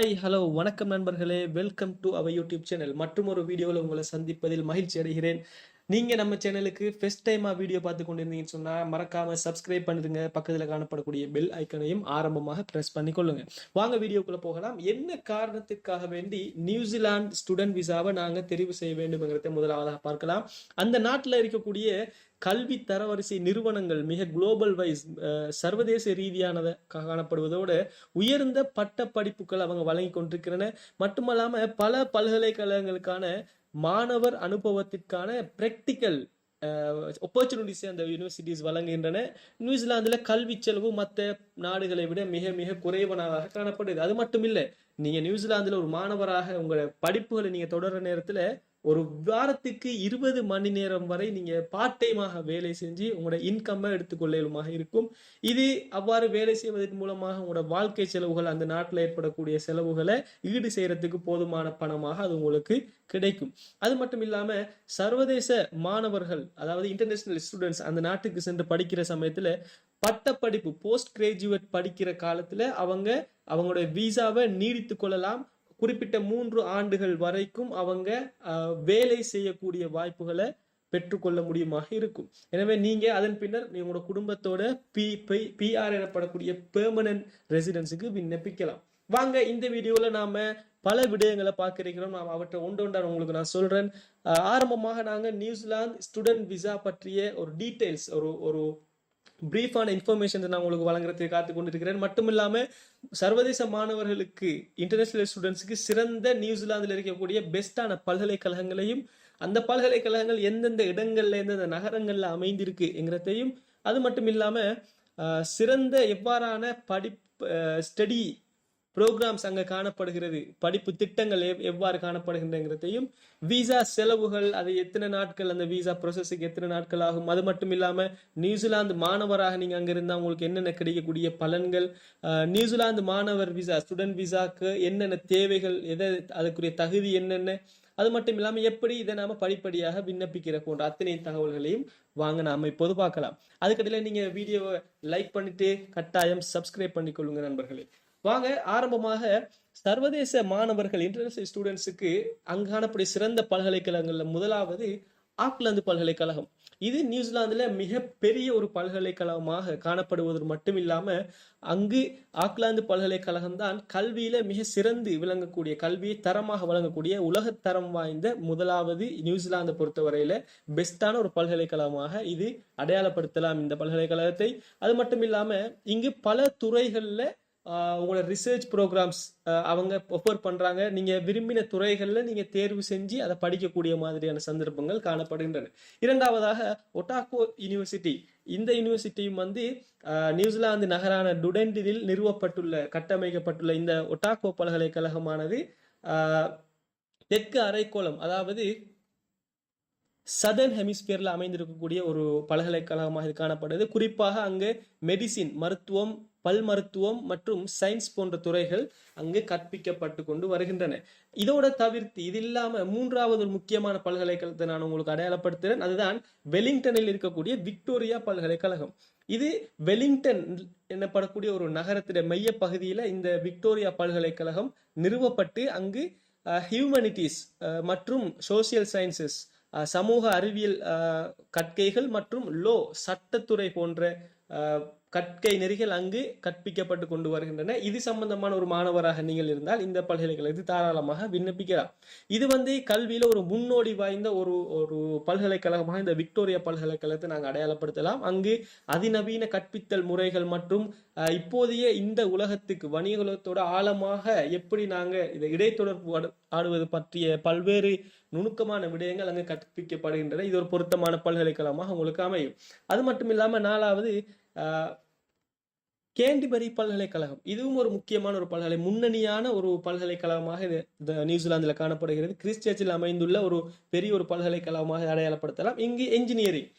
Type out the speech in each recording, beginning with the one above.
Hi hello வணக்கம் நண்பர்களே. Welcome to our YouTube channel மற்றும் ஒரு வீடியோவில் உங்களை சந்திப்பதில் மகிழ்ச்சி அடைகிறேன். நீங்கள் நம்ம சேனலுக்கு ஃபஸ்ட் டைமாக வீடியோ பார்த்து கொண்டிருந்தீங்கன்னு சொன்னால் மறக்காமல் சப்ஸ்கிரைப் பண்ணிருங்க பக்கத்தில் காணப்படக்கூடிய பெல் ஐக்கனையும் ஆரம்பமாக ப்ரெஸ் பண்ணி கொள்ளுங்க. வாங்க வீடியோக்குள்ளே போகலாம். என்ன காரணத்துக்காக வேண்டி நியூசிலாந்து ஸ்டூடெண்ட் விசாவை நாங்கள் தெரிவு செய்ய வேண்டும்ங்கிறத முதலாவதாக பார்க்கலாம். அந்த நாட்டில் இருக்கக்கூடிய கல்வி தரவரிசை நிறுவனங்கள் மிக குளோபல் வைஸ் சர்வதேச ரீதியானதாக காணப்படுவதோடு உயர்ந்த பட்ட படிப்புகள் அவங்க வழங்கி கொண்டிருக்கிறன. மட்டுமல்லாமல் பல பல்கலைக்கழகங்களுக்கான மாணவர் அனுபவத்திற்கான பிராக்டிக்கல் ஆப்பர்ச்சுனிட்டிஸை அந்த யூனிவர்சிட்டிஸ் வழங்குகின்றன. நியூசிலாந்தில் கல்வி செலவு மற்ற நாடுகளை விட மிக மிக குறைவானதாக காணப்படுது அது மட்டும் இல்லை நீங்கள் நியூசிலாந்தில் ஒரு மாணவராக உங்களோட படிப்புகளை நீங்கள் தொடர்ற நேரத்தில் ஒரு வாரத்துக்கு இருபது மணி நேரம் வரை நீங்க பார்ட் டைமாக வேலை செஞ்சு உங்களோட இன்கம்மை எடுத்துக்கொள்ளலுமாக இருக்கும். இது அவ்வாறு வேலை செய்வதன் மூலமாக உங்களோட வாழ்க்கை செலவுகள் அந்த நாட்டில் ஏற்படக்கூடிய செலவுகளை ஈடு செய்யறதுக்கு போதுமான பணமாக அது உங்களுக்கு கிடைக்கும். அது மட்டும் இல்லாம சர்வதேச மாணவர்கள் அதாவது இன்டர்நேஷனல் ஸ்டூடெண்ட்ஸ் அந்த நாட்டுக்கு சென்று படிக்கிற சமயத்துல பட்டப்படிப்பு போஸ்ட் கிராஜுவேட் படிக்கிற காலத்துல அவங்க அவங்களுடைய விசாவை நீடித்து கொள்ளலாம். குறிப்பிட்ட மூன்று ஆண்டுகள் வரைக்கும் அவங்க வேலை செய்யக்கூடிய வாய்ப்புகளை பெற்றுக்கொள்ள முடியுமாக இருக்கும். எனவே நீங்க அதன் பின்னர் உங்களோட குடும்பத்தோட பி பிஆர் எனப்படக்கூடிய பெர்மனன்ட் ரெசிடென்ஸுக்கு விண்ணப்பிக்கலாம். வாங்க இந்த வீடியோல நாம பல விடயங்களை பார்க்கிறோம் நான் அவற்றை ஒன்று ஒன்றா உங்களுக்கு நான் சொல்றேன். ஆரம்பமாக நாங்க நியூசிலாந்து ஸ்டூடெண்ட் விசா பற்றிய ஒரு டீடைல்ஸ் ஒரு ஒரு பிரீஃபான இன்ஃபர்மேஷன் நான் உங்களுக்கு வழங்குறதுக்கு காத்து கொண்டிருக்கிறேன். மட்டும் இல்லாமல் சர்வதேச மாணவர்களுக்கு இன்டர்நேஷனல் ஸ்டூடெண்ட்ஸுக்கு சிறந்த நியூசிலாந்தில் இருக்கக்கூடிய பெஸ்டான பல்கலைக்கழகங்களையும் அந்த பல்கலைக்கழகங்கள் எந்தெந்த இடங்கள்ல எந்தெந்த நகரங்களில் அமைந்திருக்கு என்கிறதையும் அது மட்டும் இல்லாமல் சிறந்த எவ்வாறான படிப்பு ஸ்டடி ப்ரோக்ராம்ஸ் அங்கே காணப்படுகிறது. படிப்பு திட்டங்கள் எவ்- எவ்வாறு காணப்படுகின்றங்கிறதையும் விசா செலவுகள் அது எத்தனை நாட்கள் அந்த விசா ப்ரொசஸுக்கு எத்தனை நாட்கள் ஆகும்? அது மட்டும் இல்லாமல் நியூசிலாந்து மாணவராக நீங்கள் அங்கே இருந்தால் உங்களுக்கு என்னென்ன கிடைக்கக்கூடிய பலன்கள்? நியூசிலாந்து மாணவர் விசா ஸ்டூடெண்ட் விசாக்கு என்னென்ன தேவைகள் எதை அதுக்குரிய தகுதி என்னென்ன? அது மட்டும் இல்லாமல் எப்படி இதை நாம் படிப்படியாக விண்ணப்பிக்கிற போன்ற அத்தனை தகவல்களையும் வாங்க நாம இப்போது பார்க்கலாம். அதுக்கடையில் நீங்கள் வீடியோவை லைக் பண்ணிவிட்டு கட்டாயம் சப்ஸ்கிரைப் பண்ணிக்கொள்ளுங்க நண்பர்களே. வாங்க ஆரம்பமாக சர்வதேச மாணவர்கள் இன்டர்நேஷனல் ஸ்டூடெண்ட்ஸுக்கு அங்கு காணக்கூடிய சிறந்த பல்கலைக்கழகங்களில் முதலாவது ஆக்லாந்து பல்கலைக்கழகம். இது நியூசிலாந்துல மிகப்பெரிய ஒரு பல்கலைக்கழகமாக காணப்படுவது மட்டும் இல்லாம அங்கு ஆக்லாந்து பல்கலைக்கழகம் தான் கல்வியில மிக சிறந்து விளங்கக்கூடிய கல்வியை தரமாக வழங்கக்கூடிய உலகத்தரம் வாய்ந்த முதலாவது நியூசிலாந்தை பொறுத்தவரையில பெஸ்டான ஒரு பல்கலைக்கழகமாக இது அடையாளப்படுத்தலாம் இந்த பல்கலைக்கழகத்தை. அது மட்டும் இல்லாம இங்கு பல துறைகள்ல உங்களோட ரிசர்ச் ப்ரோக்ராம்ஸ் அவங்க ஒஃபர் பண்ணுறாங்க நீங்கள் விரும்பின துறைகளில் நீங்கள் தேர்வு செஞ்சு அதை படிக்கக்கூடிய மாதிரியான சந்தர்ப்பங்கள் காணப்படுகின்றன. இரண்டாவதாக ஒட்டாக்கோ யூனிவர்சிட்டி இந்த யூனிவர்சிட்டியும் வந்து நியூசிலாந்து நகரான டுடெண்டில் நிறுவப்பட்டுள்ள கட்டமைக்கப்பட்டுள்ள இந்த ஒட்டாக்கோ பல்கலைக்கழகமானது தெற்கு அரைக்கோளம் அதாவது சதர்ன் ஹெமிஸ்பியரில் அமைந்திருக்கக்கூடிய ஒரு பல்கலைக்கழகமாக இது காணப்படுது. குறிப்பாக அங்கு மெடிசின் மருத்துவம் பல் மருத்துவம் மற்றும் சயின்ஸ் போன்ற துறைகள் அங்கு கற்பிக்கப்பட்டு கொண்டு வருகின்றன. இதோட தவிர்த்து இது இல்லாம மூன்றாவது ஒரு முக்கியமான பல்கலைக்கழகத்தை நான் உங்களுக்கு அடையாளப்படுத்துகிறேன் அதுதான் வெலிங்டனில் இருக்கக்கூடிய விக்டோரியா பல்கலைக்கழகம். இது வெலிங்டன் எனப்படக்கூடிய ஒரு நகரத்திட மைய பகுதியில இந்த விக்டோரியா பல்கலைக்கழகம் நிறுவப்பட்டு அங்கு ஹியூமனிட்டிஸ் மற்றும் சோசியல் சயின்சஸ் சமூக அறிவியல் கற்கைகள் மற்றும் லோ சட்டத்துறை போன்ற கற்கை நெறிகள் அங்கு கற்பிக்கப்பட்டு கொண்டு வருகின்றன. இது சம்பந்தமான ஒரு மாணவராக நீங்கள் இருந்தால் இந்த பல்கலைக்கழகத்தில் தாராளமாக விண்ணப்பிக்கலாம். இது வந்து கல்வியில ஒரு முன்னோடி வாய்ந்த ஒரு ஒரு பல்கலைக்கழகமாக இந்த விக்டோரியா பல்கலைக்கழகத்தை நாங்கள் அடையாளப்படுத்தலாம். அங்கு அதிநவீன கற்பித்தல் முறைகள் மற்றும் இப்போதைய இந்த உலகத்துக்கு வணிக உலகத்தோட ஆழமாக எப்படி நாங்கள் இதை இடைத்தொடர்பு ஆடு- ஆடுவது பற்றிய பல்வேறு நுணுக்கமான விடயங்கள் அங்கு கற்பிக்கப்படுகின்றன. இது ஒரு பொருத்தமான பல்கலைக்கழகமாக உங்களுக்கு அமையும். அது மட்டும் இல்லாமல் நாலாவது கேண்டிபரி பல்கலைக்கழகம். இதுவும் ஒரு முக்கியமான ஒரு பல்கலை முன்னணியான ஒரு பல்கலைக்கழகமாக இது இந்த காணப்படுகிறது. கிறிஸ்டர்ச்சில் அமைந்துள்ள ஒரு பெரிய ஒரு பல்கலைக்கழகமாக அடையாளப்படுத்தலாம். இங்கு என்ஜினியரிங்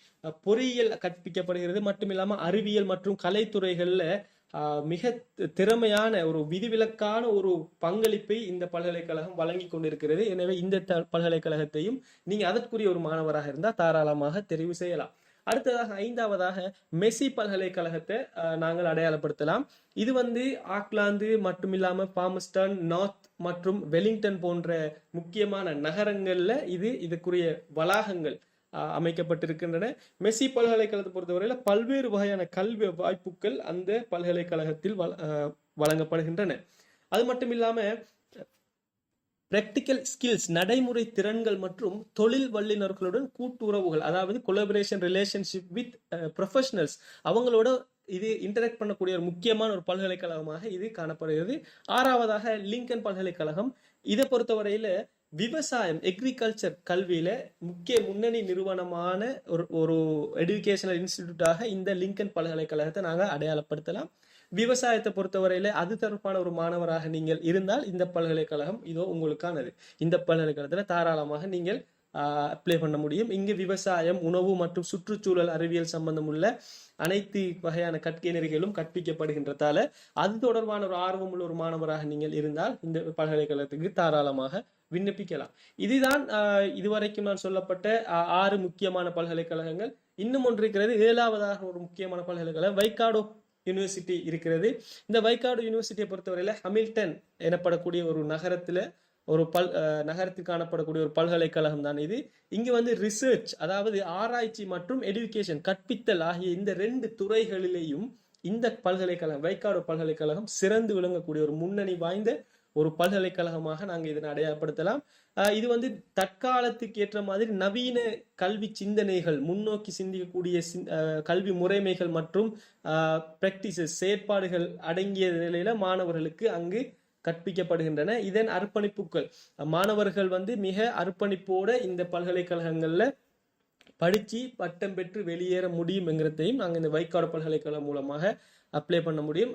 பொறியியல் கற்பிக்கப்படுகிறது. மட்டும் இல்லாமல் அறிவியல் மற்றும் கலைத்துறைகளில் மிக திறமையான ஒரு விதிவிலக்கான ஒரு பங்களிப்பை இந்த பல்கலைக்கழகம் வழங்கி கொண்டிருக்கிறது. எனவே இந்த த- பல்கலைக்கழகத்தையும் நீங்க அதற்குரிய ஒரு மாணவராக இருந்தால் தாராளமாக தெரிவு செய்யலாம். அடுத்ததாக ஐந்தாவதாக மெஸ்ஸி பல்கலைக்கழகத்தை நாங்கள் அடையாளப்படுத்தலாம். இது வந்து ஆக்லாந்து மட்டும் இல்லாமல் பாமஸ்டன் நார்த் மற்றும் வெலிங்டன் போன்ற முக்கியமான நகரங்கள்ல இது இதுக்குரிய வளாகங்கள். அமைக்கப்பட்டிருக்கின்றன. மெஸ்ஸி பல்கலைக்கழகத்தை பொறுத்தவரையில் பல்வேறு வகையான கல்வி வாய்ப்புகள் அந்த பல்கலைக்கழகத்தில் வழங்கப்படுகின்றன. அது மட்டும் இல்லாமல் பிராக்டிக்கல் ஸ்கில்ஸ் நடைமுறை திறன்கள் மற்றும் தொழில் வல்லுநர்களுடன் கூட்டு உறவுகள் அதாவது கொலபரேஷன் ரிலேஷன்ஷிப் வித் ப்ரொஃபஷனல்ஸ் அவங்களோட இது இன்டராக்ட் பண்ணக்கூடிய ஒரு முக்கியமான ஒரு பல்கலைக்கழகமாக இது காணப்படுகிறது. ஆறாவதாக லிங்கன் பல்கலைக்கழகம். இதை பொறுத்தவரையில விவசாயம் எக்ரிகல்ச்சர் கல்வியில் முக்கிய முன்னணி நிறுவனமான ஒரு ஒரு எடுகேஷனல் இன்ஸ்டிடியூட்டாக இந்த லிங்கன் பல்கலைக்கழகத்தை நாங்கள் அடையாளப்படுத்தலாம். விவசாயத்தை பொறுத்தவரையில் அது தொடர்பான ஒரு மாணவராக நீங்கள் இருந்தால் இந்த பல்கலைக்கழகம் இதோ உங்களுக்கானது. இந்த பல்கலைக்கழகத்தில் தாராளமாக நீங்கள் அப்ளை பண்ண முடியும். இங்கு விவசாயம் உணவு மற்றும் சுற்றுச்சூழல் அறிவியல் சம்பந்தம் உள்ள அனைத்து வகையான கற்கை நெறிகளும் கற்பிக்கப்படுகின்றதால அது தொடர்பான ஒரு ஆர்வமுள்ள ஒரு மாணவராக நீங்கள் இருந்தால் இந்த பல்கலைக்கழகத்துக்கு தாராளமாக விண்ணப்பிக்கலாம். இதுதான் இதுவரைக்கும் நான் சொல்லப்பட்ட ஆறு முக்கியமான பல்கலைக்கழகங்கள். இன்னும் ஒன்று இருக்கிறது ஏழாவதாக ஒரு முக்கியமான பல்கலைக்கழகம் வைக்காடோ யூனிவர்சிட்டி இருக்கிறது. இந்த வைக்காடு யூனிவர்சிட்டியை பொறுத்தவரையில ஹமில்டன் எனப்படக்கூடிய ஒரு நகரத்துல ஒரு பல் அஹ், நகரத்தில் காணப்படக்கூடிய ஒரு பல்கலைக்கழகம் தான் இது. இங்கு வந்து ரிசர்ச் அதாவது ஆராய்ச்சி மற்றும் எடுக்கேஷன் கற்பித்தல் ஆகிய இந்த ரெண்டு துறைகளிலேயும் இந்த பல்கலைக்கழகம் வைக்காடு பல்கலைக்கழகம் சிறந்து விளங்கக்கூடிய ஒரு முன்னணி வாய்ந்த ஒரு பல்கலைக்கழகமாக நாங்கள் இதனை அடையாளப்படுத்தலாம். இது வந்து தற்காலத்துக்கு ஏற்ற மாதிரி நவீன கல்வி சிந்தனைகள் முன்னோக்கி சிந்திக்கக்கூடிய கல்வி முறைமைகள் மற்றும் பிராக்டிசஸ் செயற்பாடுகள் அடங்கிய நிலையில மாணவர்களுக்கு அங்கு கற்பிக்கப்படுகின்றன. இதன் அர்ப்பணிப்புகள். மாணவர்கள் வந்து மிக அர்ப்பணிப்போட இந்த பல்கலைக்கழகங்கள்ல படிச்சு பட்டம் பெற்று வெளியேற முடியும் என்கிறதையும் நாங்கள் இந்த வைக்காடு பல்கலைக்கழகம் மூலமாக அப்ளை பண்ண முடியும்.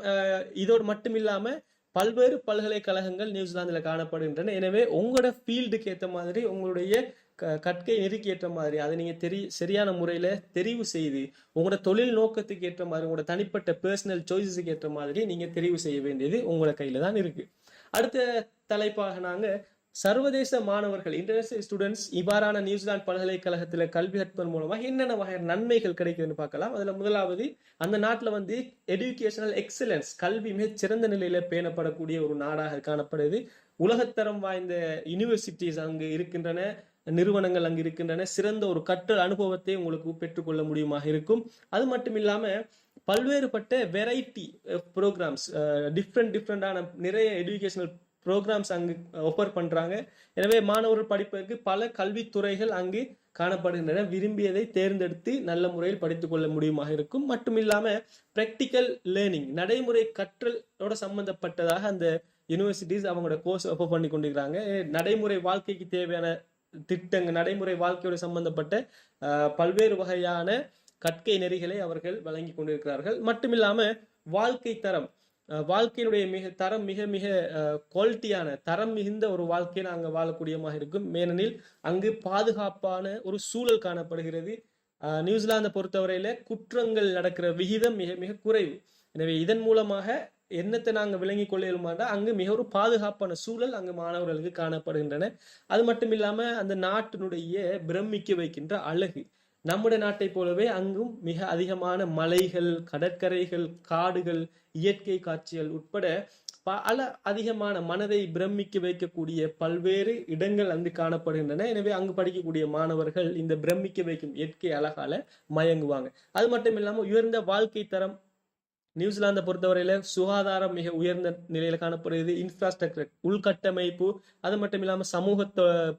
இதோடு மட்டும் இல்லாமல் பல்வேறு பல்கலைக்கழகங்கள் நியூசிலாந்தில் காணப்படுகின்றன. எனவே உங்களோட ஃபீல்டுக்கு ஏற்ற மாதிரி உங்களுடைய க- கற்கை நெருக்கி ஏற்ற மாதிரி அதை நீங்கள் தெரி சரியான முறையில் தெரிவு செய்து உங்களோட தொழில் நோக்கத்துக்கு ஏற்ற மாதிரி உங்களோட தனிப்பட்ட பர்சனல் சாய்ஸஸுக்கு ஏற்ற மாதிரி நீங்கள் தெரிவு செய்ய வேண்டியது உங்களோட கையில் தான் இருக்குது அடுத்த தலைப்பாக நாங்கள் சர்வதேச மாணவர்கள் இன்டர்நேஷனல் ஸ்டூடெண்ட்ஸ் இவ்வாறான நியூசிலாந்து பல்கலைக்கழகத்துல கல்வி கற்பதன் மூலமாக என்னென்ன வகையான நன்மைகள் கிடைக்குதுன்னு பார்க்கலாம். அதுல முதலாவது அந்த நாட்டில் வந்து எஜுகேஷனல் எக்ஸலன்ஸ் கல்வி மிகச் சிறந்த நிலையில பேணப்படக்கூடிய ஒரு நாடாக காணப்படுது. உலகத்தரம் வாய்ந்த யூனிவர்சிட்டிஸ் அங்கு இருக்கின்றன நிறுவனங்கள் அங்கு இருக்கின்றன. சிறந்த ஒரு கற்றல் அனுபவத்தை உங்களுக்கு பெற்றுக்கொள்ள முடியுமாக இருக்கும். அது மட்டும் இல்லாம பல்வேறுபட்ட வெரைட்டி ப்ரோக்ராம்ஸ் டிஃப்ரெண்ட் டிஃப்ரெண்டான நிறைய எஜுகேஷனல் ப்ரோக்ராம்ஸ் அங்கு ஒஃபர் பண்ணுறாங்க எனவே மாணவர்கள் படிப்பதற்கு பல கல்வித்துறைகள் அங்கு காணப்படுகின்றன. விரும்பியதை தேர்ந்தெடுத்து நல்ல முறையில் படித்துக்கொள்ள முடியுமாக இருக்கும். மட்டும் இல்லாமல் ப்ராக்டிக்கல் லேர்னிங் நடைமுறை கற்றலோட சம்பந்தப்பட்டதாக அந்த யூனிவர்சிட்டிஸ் அவங்களோட கோர்ஸ் ஒஃபர் பண்ணி கொண்டிருக்கிறாங்க. நடைமுறை வாழ்க்கைக்கு தேவையான திட்டங்கள் நடைமுறை வாழ்க்கையோட சம்பந்தப்பட்ட பல்வேறு வகையான கற்கை நெறிகளை அவர்கள் வழங்கி கொண்டிருக்கிறார்கள். மட்டுமில்லாமல் வாழ்க்கை தரம் வாழ்க்கையினுடைய மிக தரம் மிக மிக குவாலிட்டியான தரம் மிகுந்த ஒரு வாழ்க்கையை நாங்கள் வாழக்கூடியமாக இருக்கும். ஏனெனில் அங்கு பாதுகாப்பான ஒரு சூழல் காணப்படுகிறது. நியூசிலாந்தை பொறுத்தவரையில குற்றங்கள் நடக்கிற விகிதம் மிக மிக குறைவு. எனவே இதன் மூலமாக என்னத்தை நாங்கள் விளங்கிக் கொள்ளுமாண்டா அங்கு மிக ஒரு பாதுகாப்பான சூழல் அங்கு மாணவர்களுக்கு காணப்படுகின்றன. அது மட்டும் இல்லாமல் அந்த நாட்டினுடைய பிரமிக்க வைக்கின்ற அழகு. நம்முடைய நாட்டை போலவே அங்கும் மிக அதிகமான மலைகள் கடற்கரைகள் காடுகள் இயற்கை காட்சிகள் உட்பட பல அதிகமான மனதை பிரமிக்க வைக்கக்கூடிய பல்வேறு இடங்கள் அங்கு காணப்படுகின்றன. எனவே அங்கு படிக்கக்கூடிய மாணவர்கள் இந்த பிரமிக்க வைக்கும் இயற்கை அழகால மயங்குவாங்க. அது மட்டும் இல்லாமல் உயர்ந்த வாழ்க்கை தரம் நியூசிலாந்தை பொறுத்தவரையில சுகாதாரம் மிக உயர்ந்த நிலையில காணப்படுகிறது. இன்ஃப்ராஸ்ட்ரக்சர் உள்கட்டமைப்பு அது மட்டும் இல்லாம சமூக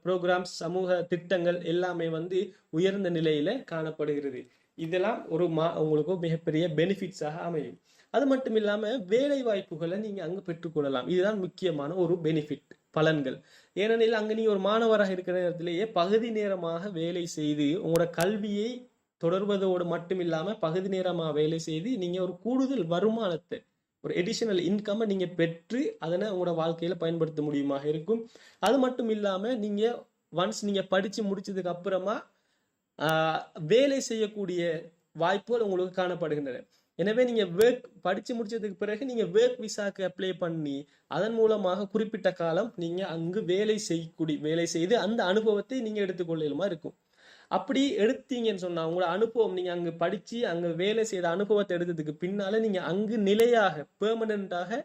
ப்ரோக்ராம்ஸ் சமூக திட்டங்கள் எல்லாமே வந்து உயர்ந்த நிலையில காணப்படுகிறது. இதெல்லாம் ஒரு மா உங்களுக்கு மிகப்பெரிய பெனிஃபிட்ஸாக அமையும். அது மட்டும் இல்லாம வேலை வாய்ப்புகளை நீங்க அங்க பெற்றுக்கொள்ளலாம் இதுதான் முக்கியமான ஒரு பெனிஃபிட் பலன்கள். ஏனெனில் அங்க நீ ஒரு மாணவராக இருக்கிற நேரத்திலேயே பகுதி நேரமாக வேலை செய்து உங்களோட கல்வியை தொடர்வதோடு மட்டும் இல்லாமல் பகுதி நேரமாக வேலை செய்து நீங்கள் ஒரு கூடுதல் வருமானத்தை ஒரு எடிஷனல் இன்கம்மை நீங்கள் பெற்று அதனை உங்களோட வாழ்க்கையில் பயன்படுத்த முடியுமாக இருக்கும். அது மட்டும் இல்லாமல் நீங்கள் ஒன்ஸ் நீங்கள் படித்து முடிச்சதுக்கு அப்புறமா வேலை செய்யக்கூடிய வாய்ப்புகள் உங்களுக்கு காணப்படுகின்றன. எனவே நீங்கள் ஒர்க் படித்து முடிச்சதுக்கு பிறகு நீங்கள் ஒர்க் விசாக்கு அப்ளை பண்ணி அதன் மூலமாக குறிப்பிட்ட காலம் நீங்கள் அங்கு வேலை செய்யக்கூடிய வேலை செய்து அந்த அனுபவத்தை நீங்கள் எடுத்துக்கொள்ளலுமா இருக்கும். அப்படி எடுத்தீங்கன்னு சொன்னா உங்களோட அனுபவம் நீங்க அங்க படிச்சு அங்க வேலை செய்த அனுபவத்தை எடுத்ததுக்கு பின்னால நீங்க அங்கு நிலையாக பெர்மனண்டாக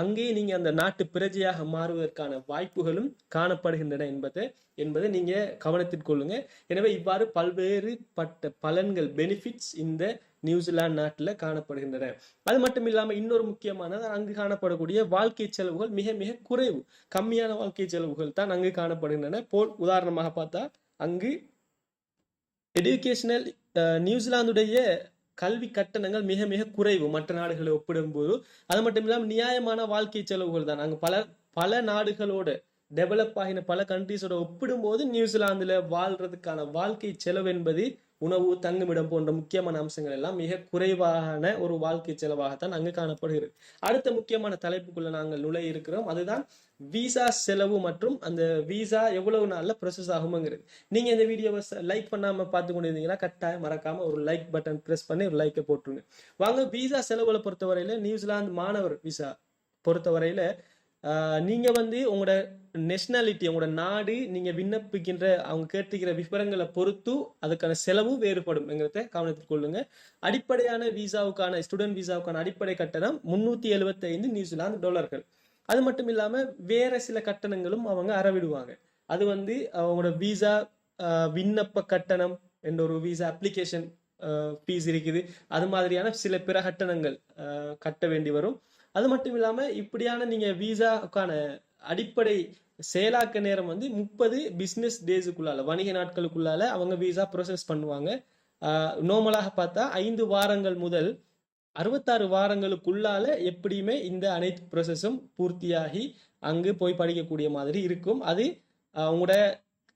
அங்கேயே நீங்க அந்த நாட்டு பிரஜையாக மாறுவதற்கான வாய்ப்புகளும் காணப்படுகின்றன என்பதை என்பதை நீங்க கவனத்தில் கொள்ளுங்க. எனவே இவ்வாறு பல்வேறு பட்ட பலன்கள் பெனிஃபிட்ஸ் இந்த நியூசிலாந்து நாட்டில் காணப்படுகின்றன. அது மட்டும் இல்லாமல் இன்னொரு முக்கியமானது அங்கு காணப்படக்கூடிய வாழ்க்கை செலவுகள் மிக மிக குறைவு. கம்மியான வாழ்க்கை செலவுகள் தான் அங்கு காணப்படுகின்றன. போல் உதாரணமாக பார்த்தா அங்கு எடுகேஷனல் நியூசிலாந்துடைய uh, கல்வி கட்டணங்கள் மிக மிக குறைவு மற்ற நாடுகளை ஒப்பிடும்போது. அது மட்டும் இல்லாமல் நியாயமான வாழ்க்கை செலவுகள் தான். நாங்கள் பல பல நாடுகளோடு டெவலப் ஆகின பல கண்ட்ரீஸோட ஒப்பிடும்போது நியூசிலாந்துல வாழ்றதுக்கான வாழ்க்கை செலவு என்பது உணவு தங்குமிடம் போன்ற முக்கியமான அம்சங்கள் எல்லாம் மிக குறைவான ஒரு வாழ்க்கை செலவாகத்தான் அங்கு காணப்படுகிறது. அடுத்த முக்கியமான தலைப்புக்குள்ள நாங்கள் நுழைய இருக்கிறோம். அதுதான் விசா செலவு மற்றும் அந்த விசா எவ்வளவு நாளில் ப்ரொசஸ் ஆகுமாங்கிறது. நீங்க இந்த வீடியோவை லைக் பண்ணாம பார்த்து கொண்டு இருந்தீங்கன்னா கட்டாயம் மறக்காம ஒரு லைக் பட்டன் ப்ரெஸ் பண்ணி ஒரு லைக்கை போட்டுருங்க. வாங்க விசா செலவுகளை பொறுத்தவரையில நியூசிலாந்து மாணவர் விசா பொறுத்தவரையில நீங்கள் நீங்க வந்து உங்களோட நேஷ்னாலிட்டி உங்களோட நாடு நீங்கள் விண்ணப்பிக்கின்ற அவங்க கேட்டுக்கிற விவரங்களை பொறுத்து அதுக்கான செலவும் வேறுபடும் வேறுபடும்ங்கிறத கவனத்தில் கொள்ளுங்க. அடிப்படையான விசாவுக்கான ஸ்டூடெண்ட் விசாவுக்கான அடிப்படை கட்டணம் முந்நூற்றி எழுபத்தைந்து நியூசிலாந்து டாலர்கள். அது மட்டும் இல்லாமல் வேற சில கட்டணங்களும் அவங்க அறவிடுவாங்க. அது வந்து அவங்களோட விசா விண்ணப்ப கட்டணம் என்ற ஒரு விசா அப்ளிகேஷன் ஃபீஸ் இருக்குது. அது மாதிரியான சில பிற கட்டணங்கள் கட்ட வேண்டி வரும். அது மட்டும் இல்லாமல் இப்படியான நீங்கள் விசாவுக்கான அடிப்படை செயலாக்க நேரம் வந்து முப்பது பிஸ்னஸ் டேஸுக்குள்ளால வணிக நாட்களுக்குள்ளால அவங்க விசா ப்ரோசஸ் பண்ணுவாங்க. நோமலாக பார்த்தா ஐந்து வாரங்கள் முதல் அறுபத்தாறு வாரங்களுக்குள்ளால எப்படியுமே இந்த அனைத்து ப்ரோசஸும் பூர்த்தியாகி அங்கு போய் படிக்கக்கூடிய மாதிரி இருக்கும். அது உங்களோட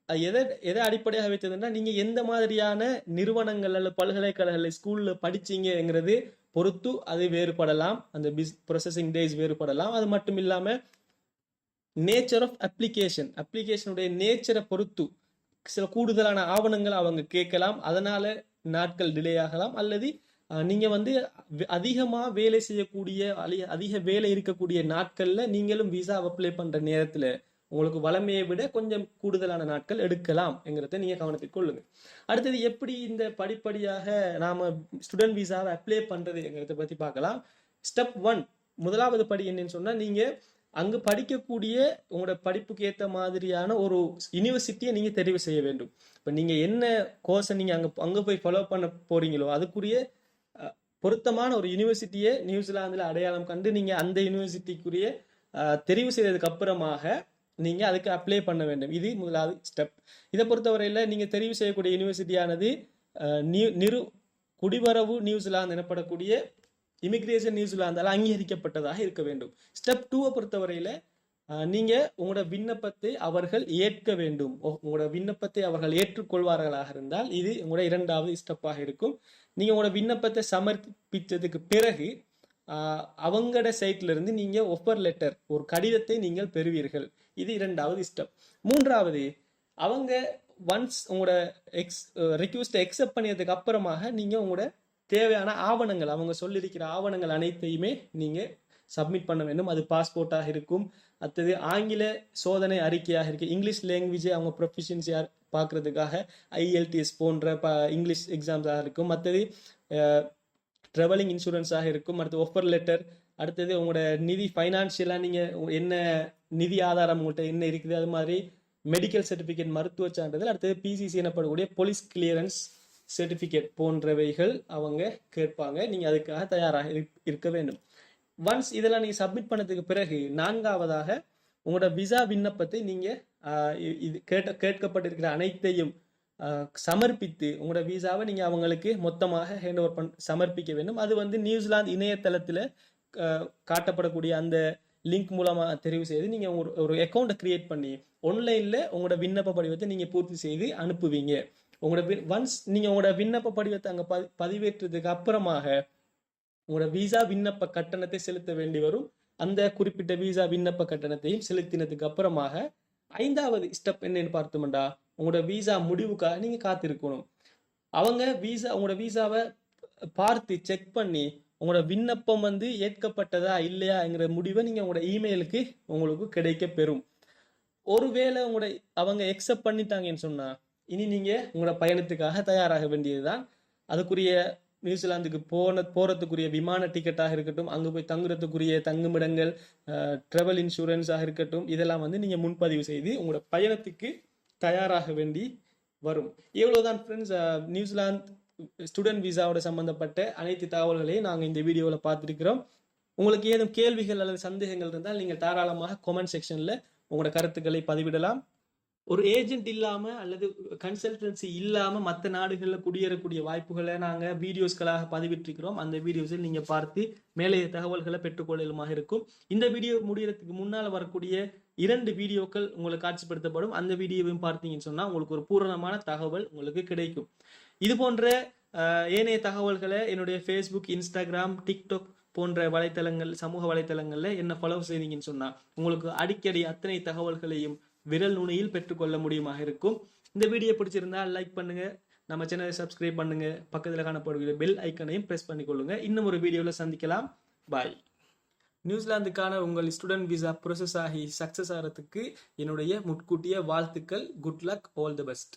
எதை எதை அடிப்படையாக வைத்ததுன்னா நீங்க எந்த மாதிரியான நிறுவனங்கள் அல்ல பல்கலைக்கழக ஸ்கூல்ல படிச்சீங்கங்கிறது பொறுத்து அது வேறுபடலாம். அந்த பிஸ் ப்ரொசஸிங் டேஸ் வேறுபடலாம். அது மட்டும் இல்லாமல் நேச்சர் ஆஃப் அப்ளிகேஷன் அப்ளிகேஷனுடைய நேச்சரை பொறுத்து சில கூடுதலான ஆவணங்கள் அவங்க கேட்கலாம். அதனால நாட்கள் டிலே ஆகலாம். அல்லது நீங்கள் வந்து அதிகமாக வேலை செய்யக்கூடிய அலி- அதிக வேலை இருக்கக்கூடிய நாட்களில் நீங்களும் விசா அப்ளை பண்ணுற நேரத்தில் உங்களுக்கு வளமையை விட கொஞ்சம் கூடுதலான நாட்கள் எடுக்கலாம் என்கிறத நீங்கள் கவனத்தில் கொள்ளுங்கள் அடுத்தது எப்படி இந்த படிப்படியாக நாம் ஸ்டூடெண்ட் விசாவை அப்ளை பண்ணுறது என்கிறத பற்றி பார்க்கலாம். ஸ்டெப் ஒன் முதலாவது படி என்னன்னு சொன்னால் நீங்கள் அங்கு படிக்கக்கூடிய உங்களோட படிப்புக்கு ஏற்ற மாதிரியான ஒரு யூனிவர்சிட்டியை நீங்கள் தெரிவு செய்ய வேண்டும். இப்போ நீங்கள் என்ன கோர்ஸை நீங்கள் அங்கே அங்கே போய் ஃபாலோ பண்ண போறீங்களோ அதுக்குரிய பொருத்தமான ஒரு யூனிவர்சிட்டியை நியூசிலாந்தில் அடையாளம் கண்டு நீங்கள் அந்த யூனிவர்சிட்டிக்குரிய தெரிவு செய்ததுக்கு அப்புறமாக நீங்கள் அதுக்கு அப்ளை பண்ண வேண்டும். இது முதலாவது ஸ்டெப் இதை பொறுத்தவரையில் நீங்கள் தெரிவு செய்யக்கூடிய யூனிவர்சிட்டியானது நியூ- நிறு குடிவரவு நியூசிலாந்து எனப்படக்கூடிய இமிக்ரேஷன் நியூஸில் இருந்தாலும் அங்கீகரிக்கப்பட்டதாக இருக்க வேண்டும். ஸ்டெப் டூவை பொறுத்தவரையில நீங்கள் உங்களோட விண்ணப்பத்தை அவர்கள் ஏற்க வேண்டும். உங்களோட விண்ணப்பத்தை அவர்கள் ஏற்றுக்கொள்வார்களாக இருந்தால் இது உங்களோட இரண்டாவது ஸ்டெப்பாக இருக்கும். நீங்கள் உங்களோட விண்ணப்பத்தை சமர்ப்பித்ததுக்கு பிறகு ஆஹ், அவங்களோட சைட்ல இருந்து நீங்க ஒஃபர் லெட்டர் ஒரு கடிதத்தை நீங்கள் பெறுவீர்கள். இது இரண்டாவது ஸ்டெப் மூன்றாவது அவங்க ஒன்ஸ் உங்களோட எக்ஸ் ரிக்வஸ்ட்டை எக்ஸப்ட் பண்ணியதுக்கு அப்புறமாக நீங்கள் உங்களோட தேவையான ஆவணங்கள் அவங்க சொல்லியிருக்கிற ஆவணங்கள் அனைத்தையுமே நீங்கள் சப்மிட் பண்ண வேண்டும். அது பாஸ்போர்ட்டாக இருக்கும். அடுத்தது ஆங்கில சோதனை அறிக்கையாக இருக்குது இங்கிலீஷ் லாங்குவேஜை அவங்க ப்ரொஃபிஷியன்சியாக பார்க்கறதுக்காக ஐஎல்டிஎஸ் போன்ற ப இங்கிலீஷ் எக்ஸாம்ஸாக இருக்கும். மற்றது ட்ராவலிங் இன்சூரன்ஸாக இருக்கும். அடுத்து ஒஃபர் லெட்டர் அடுத்தது உங்களோட நிதி ஃபைனான்ஷியலாக நீங்கள் என்ன நிதி ஆதாரம் உங்கள்கிட்ட என்ன இருக்குது? அது மாதிரி மெடிக்கல் சர்டிஃபிகேட் மருத்துவ சான்றிதழ் அடுத்தது பிசிசி எனப்படக்கூடிய போலீஸ் கிளியரன்ஸ் சர்டிஃபிகேட் போன்றவைகள் அவங்க கேட்பாங்க. நீங்கள் அதுக்காக தயாராக இருக்- இருக்க வேண்டும். ஒன்ஸ் இதெல்லாம் நீங்கள் சப்மிட் பண்ணதுக்கு பிறகு நான்காவதாக உங்களோட விசா விண்ணப்பத்தை நீங்கள் இது கேட்ட கேட்கப்பட்டிருக்கிற அனைத்தையும் சமர்ப்பித்து உங்களோட விசாவை நீங்கள் அவங்களுக்கு மொத்தமாக ஹேண்ட் ஓவர் பண் சமர்ப்பிக்க வேண்டும். அது வந்து நியூசிலாந்து இணையதளத்தில் காட்டப்படக்கூடிய அந்த லிங்க் மூலமாக தெரிவு செய்து நீங்கள் ஒரு ஒரு அக்கௌண்ட்டை க்ரியேட் பண்ணி ஆன்லைனில் உங்களோட விண்ணப்ப படிவத்தை நீங்கள் பூர்த்தி செய்து அனுப்புவீங்க. உங்களோட ஒன்ஸ் நீங்கள் உங்களோட விண்ணப்ப படிவத்தை அங்கே பதி பதிவேற்றதுக்கு அப்புறமாக உங்களோட விசா விண்ணப்ப கட்டணத்தை செலுத்த வேண்டி வரும். அந்த குறிப்பிட்ட விசா விண்ணப்ப கட்டணத்தையும் செலுத்தினதுக்கு அப்புறமாக ஐந்தாவது ஸ்டெப் என்னன்னு பார்த்தோம்டா உங்களோட விசா முடிவுக்காக நீங்க காத்திருக்கணும். அவங்க விசா உங்களோட விசாவை பார்த்து செக் பண்ணி உங்களோட விண்ணப்பம் வந்து ஏற்கப்பட்டதா இல்லையாங்கிற முடிவை நீங்க உங்களோட இமெயிலுக்கு உங்களுக்கு கிடைக்க பெறும். ஒருவேளை உங்களோட அவங்க எக்ஸப்ட் பண்ணிட்டாங்கன்னு சொன்னா இனி நீங்கள் உங்களோட பயணத்துக்காக தயாராக வேண்டியதுதான். அதுக்குரிய நியூசிலாந்துக்கு போன போகிறதுக்குரிய விமான டிக்கெட்டாக இருக்கட்டும் அங்கே போய் தங்குறதுக்குரிய தங்குமிடங்கள் ட்ராவல் இன்சூரன்ஸாக இருக்கட்டும் இதெல்லாம் வந்து நீங்கள் முன்பதிவு செய்து உங்களோட பயணத்துக்கு தயாராக வேண்டி வரும். இவ்வளோதான் ஃப்ரெண்ட்ஸ் நியூசிலாந்து ஸ்டூடெண்ட் விசாவோட சம்மந்தப்பட்ட அனைத்து தகவல்களையும் நாங்கள் இந்த வீடியோவில் பார்த்துருக்கிறோம். உங்களுக்கு ஏதும் கேள்விகள் அல்லது சந்தேகங்கள் இருந்தால் நீங்கள் தாராளமாக கமெண்ட் செக்ஷனில் உங்களோட கருத்துக்களை பதிவிடலாம். ஒரு ஏஜென்ட் இல்லாம அல்லது கன்சல்டன்சி இல்லாம மற்ற நாடுகளில் குடியேறக்கூடிய வாய்ப்புகளை நாங்க வீடியோஸ்களாக பதிவிட்டிருக்கிறோம். அந்த வீடியோஸில் நீங்க பார்த்து மேலே தகவல்களை பெற்றுக்கொள்ளலுமாக இருக்கும். இந்த வீடியோ முடிகிறதுக்கு முன்னால் வரக்கூடிய இரண்டு வீடியோக்கள் உங்களுக்கு காட்சிப்படுத்தப்படும். அந்த வீடியோவையும் பார்த்தீங்கன்னு சொன்னா உங்களுக்கு ஒரு பூரணமான தகவல் உங்களுக்கு கிடைக்கும். இது போன்ற ஏனைய தகவல்களை என்னுடைய ஃபேஸ்புக் இன்ஸ்டாகிராம் டிக்டாக் போன்ற வலைத்தளங்கள் சமூக வலைத்தளங்களில் என்ன ஃபாலோ செய்தீங்கன்னு சொன்னால் உங்களுக்கு அடிக்கடி அத்தனை தகவல்களையும் விரல் நுனியில் பெற்றுக்கொள்ள முடியுமாக இருக்கும். இந்த வீடியோ பிடிச்சிருந்தா லைக் பண்ணுங்க. நம்ம சேனலை சப்ஸ்கிரைப் பண்ணுங்க. பக்கத்தில் காணப்படுகிற பெல் ஐக்கனையும் ப்ரெஸ் பண்ணிக்கொள்ளுங்க. இன்னும் ஒரு வீடியோவில் சந்திக்கலாம். பாய் நியூசிலாந்துக்கான உங்கள் ஸ்டூடெண்ட் விசா ப்ரொசஸ் ஆகி சக்ஸஸ் ஆகிறதுக்கு என்னுடைய முட்கூட்டிய வாழ்த்துக்கள். Good luck all the best